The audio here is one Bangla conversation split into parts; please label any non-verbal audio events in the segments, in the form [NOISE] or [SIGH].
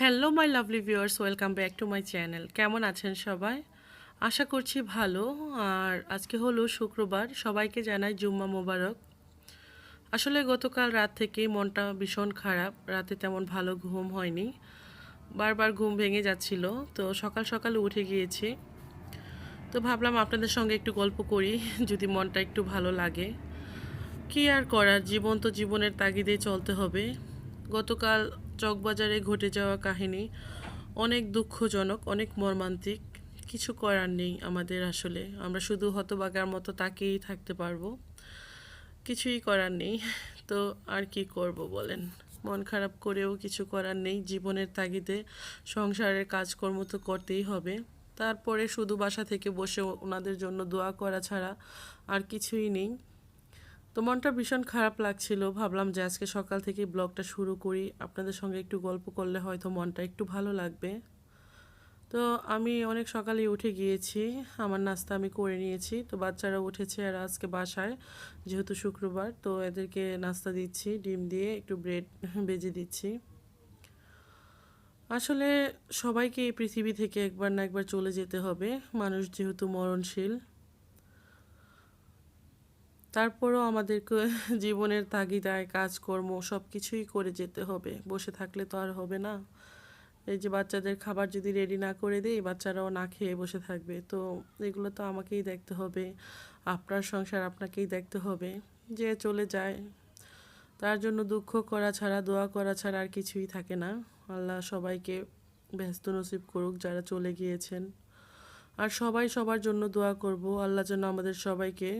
Hello my lovely viewers welcome back to my channel কেমন আছেন সবাই? আশা করছি ভালো। আর আজকে হলো শুক্রবার। সবাইকে জানাই জুম্মা মোবারক। আসলে গতকাল রাত থেকে মনটা ভীষণ খারাপ। রাতে তেমন ভালো ঘুম হয়নি। বারবার ঘুম ভেঙে যাচ্ছিল। তো সকাল সকাল উঠে গিয়েছি। তো ভাবলাম আপনাদের সঙ্গে একটু গল্প করি, যদি মনটা একটু ভালো লাগে। কি আর করার? জীবন তো জীবনের তাগিদে চলতে হবে। গতকাল চকবাজারে ঘটে যাওয়া কাহিনী অনেক দুঃখজনক, অনেক মর্মান্তিক। কিছু করার নেই আমাদের আসলে। আমরা শুধু হতবাগার মতো তাকেই থাকতে পারব। কিছুই করার নেই। তো আর কি করব বলেন? মন খারাপ করেও কিছু করার নেই। জীবনের তাগিদে সংসারের কাজকর্ম তো করতেই হবে। তারপরে শুধু বাসা থেকে বসে ওনাদের জন্য দোয়া করা ছাড়া আর কিছুই নেই। তো মনটা ভীষণ খারাপ লাগছিল। ভাবলাম যে আজকে সকাল থেকে ব্লগটা শুরু করি। আপনাদের সঙ্গে একটু গল্প করলে হয়তো মনটা একটু ভালো লাগবে। তো আমি অনেক সকালে উঠে গিয়েছি। আমার নাস্তা আমি করে নিয়েছি। তো বাচ্চারা উঠেছে আর আজকে বাসায়, যেহেতু শুক্রবার, তো এদেরকে নাস্তা দিচ্ছি, ডিম দিয়ে একটু ব্রেড বেজে দিচ্ছি। আসলে সবাইকে এই পৃথিবী থেকে একবার না একবার চলে যেতে হবে। মানুষ যেহেতু মরণশীল তারপরেও আমাদেরকে [LAUGHS] জীবনের তাগিদায়, কাজকর্ম সব কিছুই করে যেতে হবে। বসে থাকলে তো আর হবে না। এই যে বাচ্চাদের খাবার যদি রেডি না করে দিই, বাচ্চারাও না খেয়ে বসে থাকবে। তো এগুলো তো আমাকেই দেখতে হবে। আপনার সংসার আপনাকেই দেখতে হবে। যে চলে যায়, তার জন্য দুঃখ করা ছাড়া, দোয়া করা ছাড়া আর কিছুই থাকে না। আল্লাহ সবাইকে ব্যস্ত নসিব করুক যারা চলে গিয়েছেন। আর সবাই সবার জন্য দোয়া করব। আল্লাহ যেন আমাদের সবাইকে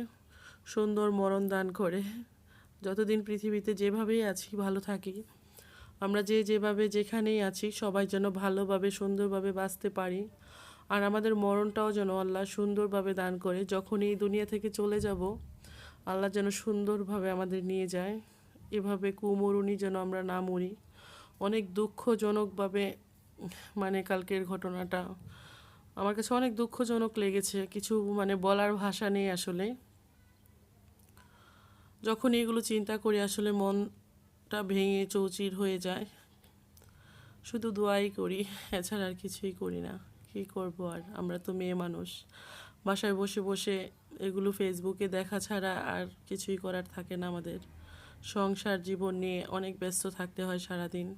সুন্দর মরণ দান করে। যতদিন পৃথিবীতে যেভাবেই আছি, ভালো থাকি। আমরা যে যেভাবে যেখানেই আছি, সবাই যেন ভালোভাবে, সুন্দরভাবে বাঁচতে পারি। আর আমাদের মরণটাও যেন আল্লাহ সুন্দরভাবে দান করে। যখন এই দুনিয়া থেকে চলে যাব, আল্লাহ যেন সুন্দরভাবে আমাদের নিয়ে যায়। এভাবে কুমরুনি যেন আমরা না মরি। অনেক দুঃখজনকভাবে মানে কালকের ঘটনাটা। আমার কাছে অনেক দুঃখজনক লেগেছে। কিছু মানে বলার ভাষা নেই আসলে। যখন এগুলো চিন্তা করি, আসলে মনটা ভেঙে চৌচির হয়ে যায়। শুধু দোয়াই করি, এছাড়া আর কিছুই করি না। কী করব আর? আমরা তো মেয়ে মানুষ। বাসায় বসে বসে এগুলো ফেসবুকে দেখা ছাড়া আর কিছুই করার থাকে না আমাদের। সংসার, জীবন নিয়ে অনেক ব্যস্ত থাকতে হয় সারাদিন।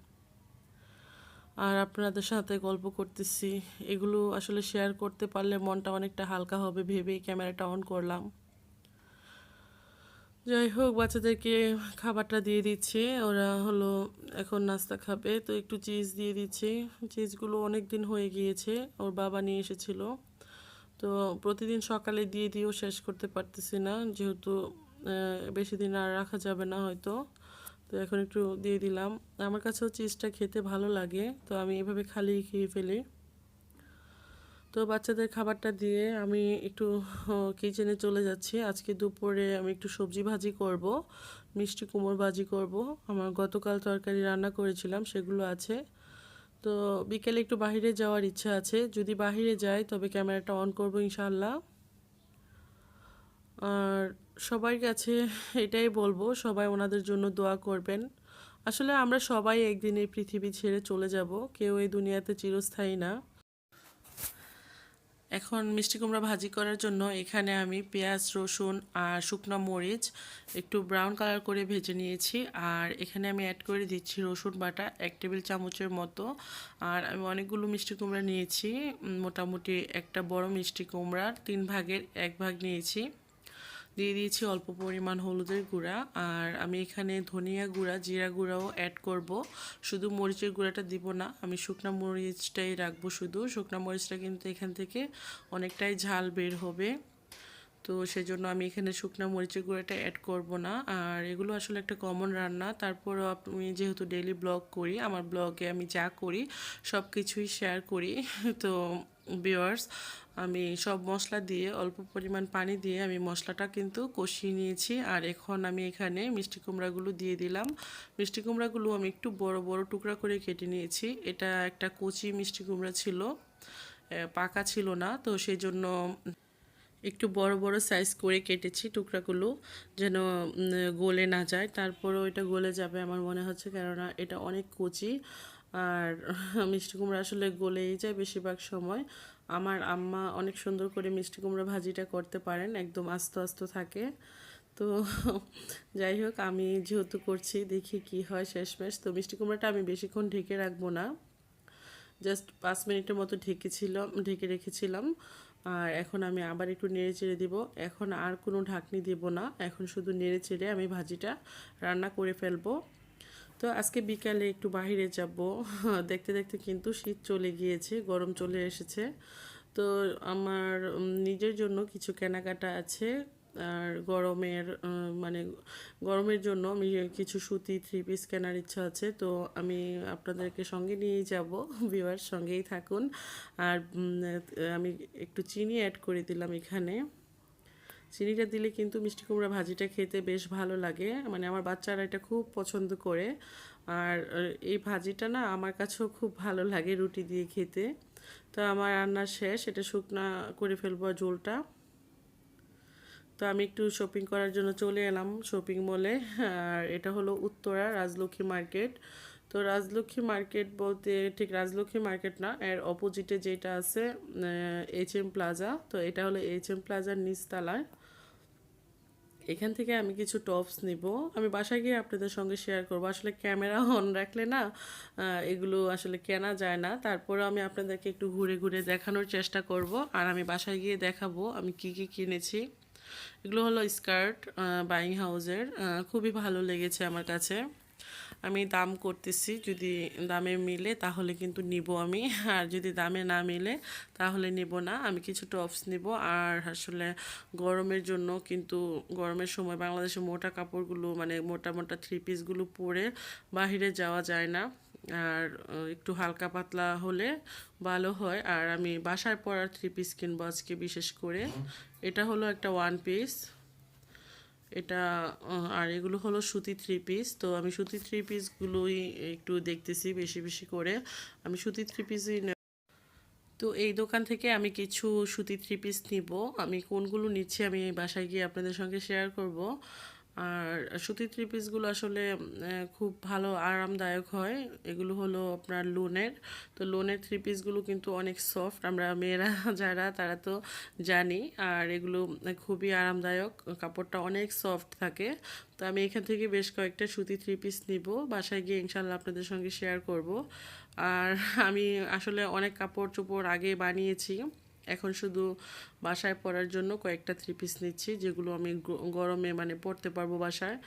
আর আপনাদের সাথে গল্প করতেছি। এগুলো আসলে শেয়ার করতে পারলে মনটা অনেকটা হালকা হবে, ভেবেই ক্যামেরাটা অন করলাম। যাই হোক, বাচ্চাদেরকে খাবারটা দিয়ে দিচ্ছে। ওরা হলো এখন নাস্তা খাবে, তো একটু চিজ দিয়ে দিচ্ছি। চিজগুলো অনেক দিন হয়ে গিয়েছে, ওর বাবা নিয়ে এসেছিল। তো প্রতিদিন সকালে দিয়ে দিয়েও শেষ করতে পারতেছি না, যেহেতু বেশি দিন আর রাখা যাবে না হয়তো। তো এখন একটু দিয়ে দিলাম। আমার কাছেও চিজটা খেতে ভালো লাগে, তো আমি এভাবে খালি খেয়ে ফেলি। তো বাচ্চাদের খাবারটা দিয়ে আমি একটু কিচেনে চলে যাচ্ছি। আজকে দুপুরে আমি একটু সবজি ভাজি করব, মিষ্টি কুমড় ভাজি করব। আমার গতকাল তরকারি রান্না করেছিলাম, সেগুলো আছে। তো বিকেলে একটু বাহিরে যাওয়ার ইচ্ছা আছে। যদি বাহিরে যাই, তবে ক্যামেরাটা অন করব ইনশাল্লাহ আর সবার কাছে এটাই বলব, সবাই ওনাদের জন্য দোয়া করবেন। আসলে আমরা সবাই একদিন এই পৃথিবী ছেড়ে চলে যাব, কেউ এই দুনিয়াতে চিরস্থায়ী না। এখন মিষ্টি কুমড়া ভাজি করার জন্য এখানে আমি পেঁয়াজ, রসুন আর শুকনো মরিচ একটু ব্রাউন কালার করে ভেজে নিয়েছি। আর এখানে আমি অ্যাড করে দিচ্ছি রসুন বাটা এক টেবিল চামচের মতো। আর আমি অনেকগুলো মিষ্টি কুমড়া নিয়েছি। মোটামুটি একটা বড় মিষ্টি কুমড়ার তিন ভাগের এক ভাগ নিয়েছি। দিয়ে দিয়েছি অল্প পরিমাণ হলুদের গুঁড়া। আর আমি এখানে ধনিয়া গুঁড়া, জিরা গুঁড়াও অ্যাড করব। শুধু মরিচের গুঁড়াটা দিব না, আমি শুকনা মরিচটাই রাখব শুধু। শুকনা মরিচটা কিন্তু এখান থেকে অনেকটাই ঝাল বের হবে। তো সেজন্য আমি এখানে শুকনো মরিচের গুঁড়াটা অ্যাড করব না। আর এগুলো আসলে একটা কমন রান্না। তারপরও আমি যেহেতু ডেলি ব্লগ করি, আমার ব্লগে আমি যা করি সব কিছুই শেয়ার করি। তো বিয়ার্স আমি সব মশলা দিয়ে, অল্প পরিমাণ পানি দিয়ে আমি মশলাটা কিন্তু কষিয়ে নিয়েছি। আর এখন আমি এখানে মিষ্টি কুমড়াগুলো দিয়ে দিলাম। মিষ্টি কুমড়াগুলো আমি একটু বড় বড় টুকরা করে কেটে নিয়েছি। এটা একটা কচি মিষ্টি কুমড়া ছিল পাকা ছিল না, তো সেই জন্য একটু বড় বড় সাইজ করে কেটেছি টুকরাগুলো, যেন গলে না যায়। তারপরেও এটা গলে যাবে আমার মনে হচ্ছে, কেননা এটা অনেক কচি। আর [LAUGHS] মিষ্টি কুমড়া আসলে গলেই যায় বেশিরভাগ সময়। আমার আম্মা অনেক সুন্দর করে মিষ্টি কুমড়া ভাজিটা করতে পারেন, একদম আস্ত আস্ত থাকে। তো [LAUGHS] যাই হোক, আমি যেহেতু করছি, দেখি কি হয় শেষমেশ। তো মিষ্টি কুমড়াটা আমি বেশিক্ষণ ঢেকে রাখব না। জাস্ট পাঁচ মিনিটের মতো ঢেকেছিলাম ঢেকে রেখেছিলাম। আর এখন আমি আবার একটু নেড়ে চেড়ে দিব। এখন আর কোনো ঢাকনি দিব না। এখন শুধু নেড়ে চেড়ে আমি ভাজিটা রান্না করে ফেলব। তো আজকে বিকালে একটু বাহিরে যাব। [LAUGHS] দেখতে দেখতে কিন্তু শীত চলে গিয়েছে, গরম চলে এসেছে। তো আমার নিজের জন্য কিছু কেনাকাটা আছে। আর গরমের মানে গরমের জন্য আমি কিছু সুতি থ্রি পিস কেনার ইচ্ছা আছে। তো আমি আপনাদেরকে সঙ্গে নিয়েই যাব বিবার সঙ্গেই থাকুন। আর আমি একটু চিনি অ্যাড করে দিলাম এখানে। চিনিটা দিলে কিন্তু মিষ্টি কুমড়া ভাজিটা খেতে বেশ ভালো লাগে। মানে আমার বাচ্চারা এটা খুব পছন্দ করে। আর এই ভাজিটা না আমার কাছেও খুব ভালো লাগে রুটি দিয়ে খেতে। তো আমার রান্না শেষ, এটা শুকনা করে ফেলব ঝোলটা। তো আমি একটু শপিং করার জন্য চলে এলাম শপিং মলে আর এটা হলো উত্তরা রাজলক্ষ্মী মার্কেট। তো রাজলক্ষ্মী মার্কেট বলতে ঠিক রাজলক্ষ্মী মার্কেট না, এর অপোজিটে যেটা আছে এইচ এম প্লাজা তো এটা হলো এইচ এম প্লাজার নিচতলায়। এখান থেকে আমি কিছু টপস নিব। আমি বাসায় গিয়ে আপনাদের সঙ্গে শেয়ার করব। আসলে ক্যামেরা অন রাখলে না এগুলো আসলে কেনা যায় না। তারপরে আমি আপনাদেরকে একটু ঘুরে ঘুরে দেখানোর চেষ্টা করব। আর আমি বাসায় গিয়ে দেখাবো আমি কি কি কিনেছি। এগুলো হলো স্কার্ট বাইং হাউজের খুবই ভালো লেগেছে আমার কাছে। আমি দাম করতেছি যদি দামে মিলে তাহলে কিন্তু নিব আমি। আর যদি দামে না মিলে তাহলে নিব না আমি কিছু টপস নিব। আর আসলে গরমের জন্য কিন্তু গরমের সময় বাংলাদেশে মোটা কাপড়গুলো মানে মোটা মোটা থ্রি পিসগুলো পরে বাহিরে যাওয়া যায় না। আর একটু হালকা পাতলা হলে ভালো হয়। আর আমি বাসায় পরার থ্রি পিস কিনবো আজকে বিশেষ করে। এটা হলো একটা ওয়ান পিস এটা আর এগুলো হলো সুতি থ্রি পিস তো আমি সুতি থ্রি পিসগুলোই একটু দেখতেছি বেশি বেশি করে। আমি সুতি থ্রি পিসই তো এই দোকান থেকে আমি কিছু সুতি থ্রি পিস নিব। আমি কোনগুলো নিচ্ছি আমি বাসায় গিয়ে আপনাদের সঙ্গে শেয়ার করব। আর সুতির থ্রি পিসগুলো আসলে খুব ভালো আরামদায়ক হয়। এগুলো হলো আপনার লোনের। তো লোনের থ্রি পিসগুলো কিন্তু অনেক সফট আমরা মেয়েরা [LAUGHS] যারা, তারা তো জানি। আর এগুলো খুবই আরামদায়ক। কাপড়টা অনেক সফট থাকে। তো আমি এখান থেকে বেশ কয়েকটা সুতি থ্রি পিস নিব। বাসায় গিয়ে ইনশাল্লাহ আপনাদের সঙ্গে শেয়ার করব। আর [LAUGHS] আমি আসলে অনেক কাপড় চোপড় আগে বানিয়েছি। এখন শুধু বাসায় পরার জন্য কয়েকটা থ্রি পিস নিচ্ছি, যেগুলো আমি গরমে মানে পরতে পারব বাসায়।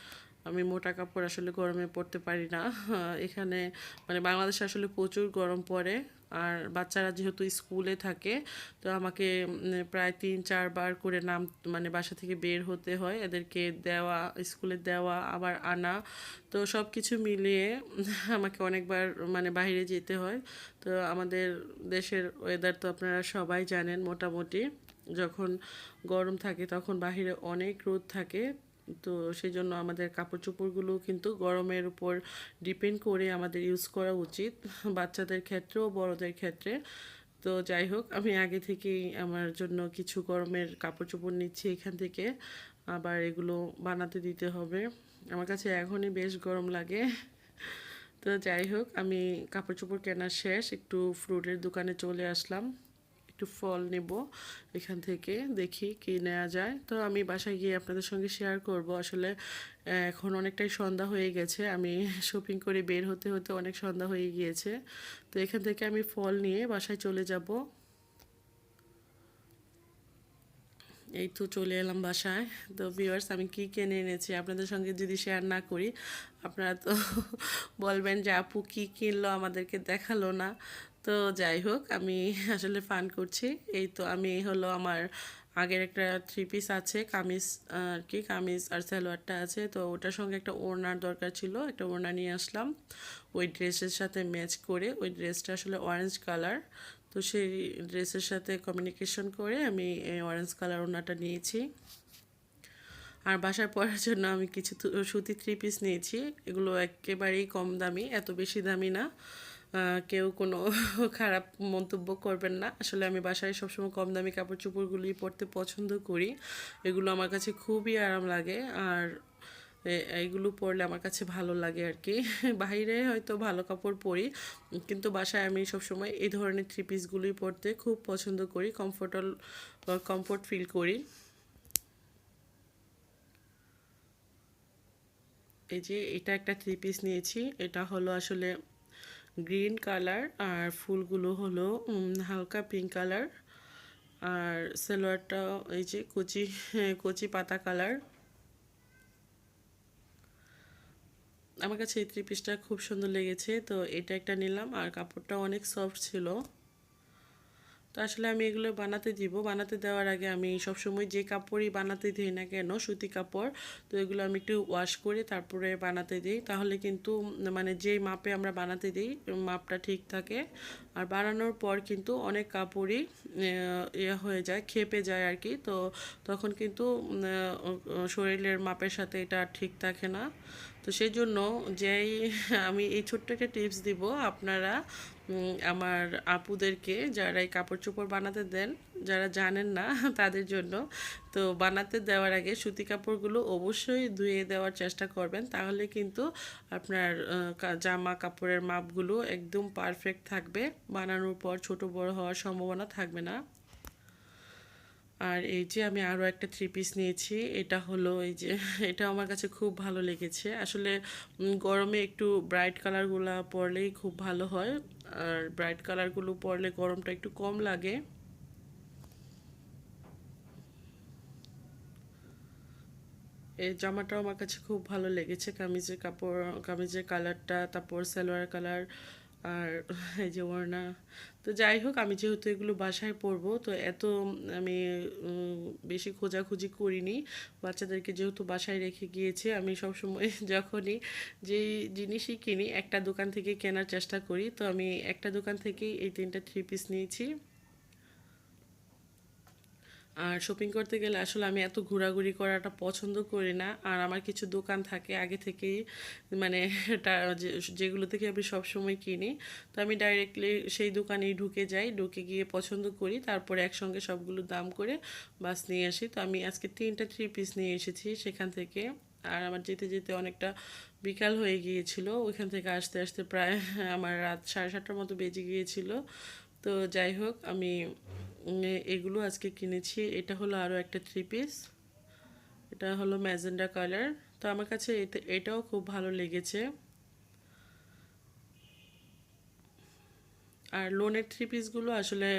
আমি মোটা কাপড় আসলে গরমে পরতে পারি না। এখানে মানে বাংলাদেশে আসলে প্রচুর গরম পড়ে। আর বাচ্চারা যেহেতু স্কুলে থাকে, তো আমাকে প্রায় তিন চারবার করে নাম মানে বাসা থেকে বের হতে হয়। এদেরকে দেওয়া, স্কুলে দেওয়া, আবার আনা। তো সব কিছু মিলিয়ে আমাকে অনেকবার মানে বাইরে যেতে হয়। তো আমাদের দেশের ওয়েদার তো আপনারা সবাই জানেন মোটামুটি। যখন গরম থাকে তখন বাহিরে অনেক রোদ থাকে। তো সেই জন্য আমাদের কাপড় চোপড়গুলো কিন্তু গরমের উপর ডিপেন্ড করে আমাদের ইউজ করা উচিত, বাচ্চাদের ক্ষেত্রেও বড়দের ক্ষেত্রে। তো যাই হোক, আমি আগে থেকেই আমার জন্য কিছু গরমের কাপড় চোপড় নিচ্ছি এখান থেকে। আবার এগুলো বানাতে দিতে হবে। আমার কাছে এখনই বেশ গরম লাগে। তো যাই হোক, আমি কাপড় চোপড় কেনা শেষ, একটু ফ্রুটের দোকানে চলে আসলাম। একটু ফল নেব এখান থেকে, দেখি কি নেওয়া যায়। তো আমি বাসায় গিয়ে আপনাদের সঙ্গে শেয়ার করব। আসলে এখন অনেকটাই সন্ধ্যা হয়ে গেছে। আমি [LAUGHS] শপিং করে বের হতে হতে অনেক সন্ধ্যা হয়ে গিয়েছে। তো এখান থেকে আমি ফল নিয়ে বাসায় চলে যাব। এই তো চলে এলাম বাসায়। তো ভিউয়ার্স আমি কী কিনে এনেছি আপনাদের সঙ্গে যদি শেয়ার না করি, আপনারা তো [LAUGHS] বলবেন যে আপু কী কিনলো, আমাদেরকে দেখাল না। তো যাই হোক, আমি আসলে ফান করছি। এই তো আমি হলো আমার আগের একটা থ্রি পিস আছে, কামিজ আর কি, কামিজ আর সালোয়ারটা আছে। তো ওটার সঙ্গে একটা ওড়নার দরকার ছিল, একটা ওড়না নিয়ে আসলাম। ওই ড্রেসের সাথে ম্যাচ করে, ওই ড্রেসটা আসলে অরেঞ্জ কালার তো সেই ড্রেসের সাথে কমিউনিকেশন করে আমি এই অরেঞ্জ কালার ওড়নাটা নিয়েছি। আর বাসায় পরার জন্য আমি কিছু সুতি থ্রি পিস নিয়েছি। এগুলো একেবারেই কম দামি, এত বেশি দামি না। কেউ কোনো [LAUGHS] খারাপ মন্তব্য করবেন না। আসলে আমি বাসায় সবসময় কম দামি কাপড় চোপড়গুলি পরতে পছন্দ করি। এগুলো আমার কাছে খুবই আরাম লাগে। আর এইগুলো পরলে আমার কাছে ভালো লাগে আর কি। [LAUGHS] বাইরে হয়তো ভালো কাপড় পরি, কিন্তু বাসায় আমি সবসময় এই ধরনের থ্রি পিসগুলোই পরতে খুব পছন্দ করি কমফোর্টাল কমফোর্ট ফিল করি। এই যে এটা একটা থ্রি পিস নিয়েছি। এটা হলো আসলে গ্রিন কালার আর ফুলগুলো হলো হালকা পিঙ্ক কালার। আর সালোয়ারটা এই যে কচি কচি পাতা কালার। আমার কাছে এই থ্রি পিসটা খুব সুন্দর লেগেছে, তো এটা একটা নিলাম। আর কাপড়টা অনেক সফট ছিল। তো আসলে আমি এগুলো বানাতে দিব। বানাতে দেওয়ার আগে আমি সবসময় যে কাপড়ই বানাতে দিই না কেন, সুতি কাপড়, তো এগুলো আমি একটু ওয়াশ করে তারপরে বানাতে দিই। তাহলে কিন্তু মানে যেই মাপে আমরা বানাতে দিই, মাপটা ঠিক থাকে। আর বানানোর পর কিন্তু অনেক কাপড়ই ইয়ে হয়ে যায়, খেপে যায় আর কি। তো তখন কিন্তু শরীরের মাপের সাথে এটা ঠিক থাকে না। তো সেই জন্য যেই আমি এই ছোট্ট একটা টিপস দিব আপনারা আমার আপুদেরকে যারা এই কাপড় চোপড় বানাতে দেন, যারা জানেন না [LAUGHS] তাদের জন্য। তো বানাতে দেওয়ার আগে সুতি কাপড়গুলো অবশ্যই ধুয়ে দেওয়ার চেষ্টা করবেন। তাহলে কিন্তু আপনার জামা কাপড়ের মাপগুলো একদম পারফেক্ট থাকবে। বানানোর পর ছোট বড় হওয়ার সম্ভাবনা থাকবে না। আর এই যে আমি আরও একটা থ্রি পিস নিয়েছি, এটা হলো এই যে, [LAUGHS] এটা আমার কাছে খুব ভালো লেগেছে। আসলে গরমে একটু ব্রাইট কালারগুলো পরলেই খুব ভালো হয়। আর ব্রাইট কালারগুলো পরলে গরমটা একটু কম লাগে। এই জামাটাও আমার কাছে খুব ভালো লেগেছে, কামিজের কাপড়, কামিজের কালারটা তারপর সালোয়ার কালার আর এই যে ওড়না তো যাই হোক, আমি যেহেতু এগুলো বাসায় পড়ব তো এত আমি বেশি খোঁজাখুঁজি করিনি। বাচ্চাদেরকে যেহেতু বাসায় রেখে গিয়েছে, আমি সবসময় [LAUGHS] যখনই যেই জিনিসই কিনি, একটা দোকান থেকে কেনার চেষ্টা করি। তো আমি একটা দোকান থেকেই এই তিনটা থ্রি পিস নিয়েছি। আর শপিং করতে গেলে আসলে আমি এত ঘোরাঘুরি করাটা পছন্দ করি না। আর আমার কিছু দোকান থাকে আগে থেকেই মানে যেগুলো থেকে আমি সবসময় কিনি। তো আমি ডাইরেক্টলি সেই দোকানেই ঢুকে যাই, ঢুকে গিয়ে পছন্দ করি। তারপরে একসঙ্গে সবগুলো দাম করে বাস নিয়ে আসি। তো আমি আজকে তিনটা থ্রি পিস নিয়ে এসেছি সেখান থেকে। আর আমার যেতে যেতে অনেকটা বিকাল হয়ে গিয়েছিল। ওইখান থেকে আসতে আসতে প্রায় আমার রাত সাড়ে সাতটার মতো বেজে গিয়েছিল। তো যাই হোক, আমি এগুলো আজকে কিনেছি। এটা হলো আরও একটা থ্রি পিস এটা হলো ম্যাজেন্ডা কালার। তো আমার কাছে এটাও খুব ভালো লেগেছে। আর লোনের থ্রি পিসগুলো আসলে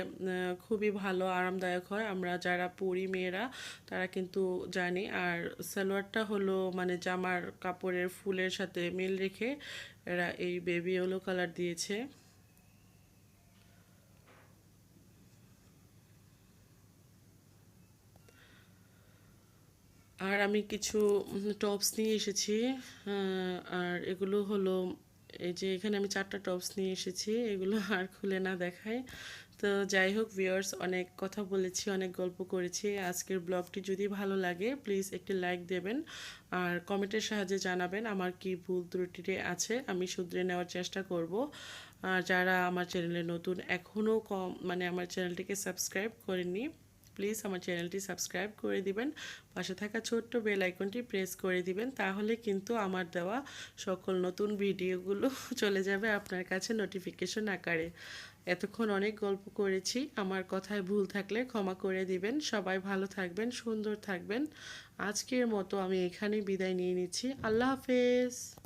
খুবই ভালো, আরামদায়ক হয়। আমরা যারা পরি মেয়েরা, তারা কিন্তু জানি। আর সালোয়ারটা হলো মানে জামার কাপড়ের ফুলের সাথে মিল রেখে এরা এই বেবি ইয়েলো কালার দিয়েছে। আর আমি কিছু টপস নিয়ে এসেছি আর এগুলো হলো, এই যে এখানে আমি চারটা টপস নিয়ে এসেছি, এগুলো [LAUGHS] আর খুলে না দেখায় তো যাই হোক ভিউয়ার্স অনেক কথা বলেছি, অনেক গল্প করেছি। আজকের ব্লগটি যদি ভালো লাগে প্লিজ একটি লাইক দেবেন। আর কমেন্টের সাহায্যে জানাবেন আমার কি ভুল ত্রুটিতে আছে, আমি শুধরে নেওয়ার চেষ্টা করব। আর যারা আমার চ্যানেলে নতুন, এখনও কম মানে আমার চ্যানেলটিকে সাবস্ক্রাইব করেননি প্লিজ আমার চ্যানেলটি সাবস্ক্রাইব করে দিবেন। পাশে থাকা ছোট্ট বেল আইকনটি প্রেস করে দিবেন, তাহলে কিন্তু আমার দেওয়া সকল নতুন ভিডিওগুলো [LAUGHS] চলে যাবে আপনার কাছে নোটিফিকেশন আকারে। এতক্ষণ অনেক গল্প করেছি, আমার কথায় ভুল থাকলে ক্ষমা করে দিবেন। সবাই ভালো থাকবেন, সুন্দর থাকবেন। আজকের মতো আমি এখানেই বিদায় নিয়ে নিচ্ছি। আল্লাহ হাফেজ।